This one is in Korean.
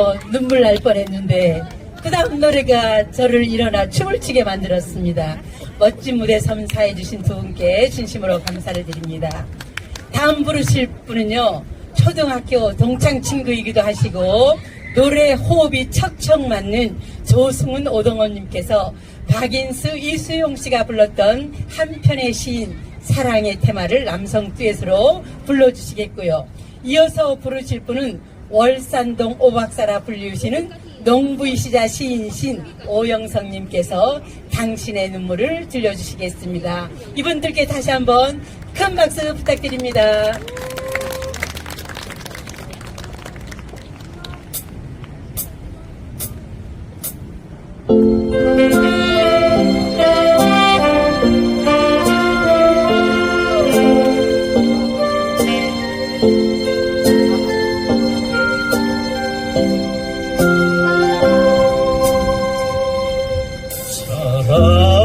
어, 눈물 날 뻔했는데 그 다음 노래가 저를 일어나 춤을 추게 만들었습니다. 멋진 무대 섬사해 주신 두 분께 진심으로 감사를 드립니다. 다음 부르실 분은요 초등학교 동창 친구이기도 하시고 노래 호흡이 척척 맞는 조승훈 오동원님께서 박인수 이수용 씨가 불렀던 한 편의 시인 사랑의 테마를 남성 듀엣으로 불러주시겠고요. 이어서 부르실 분은 월산동 오박사라 불리우시는 농부이시자 시인신 오영성님께서 당신의 눈물을 들려주시겠습니다. 이분들께 다시 한번 큰 박수 부탁드립니다. 啊。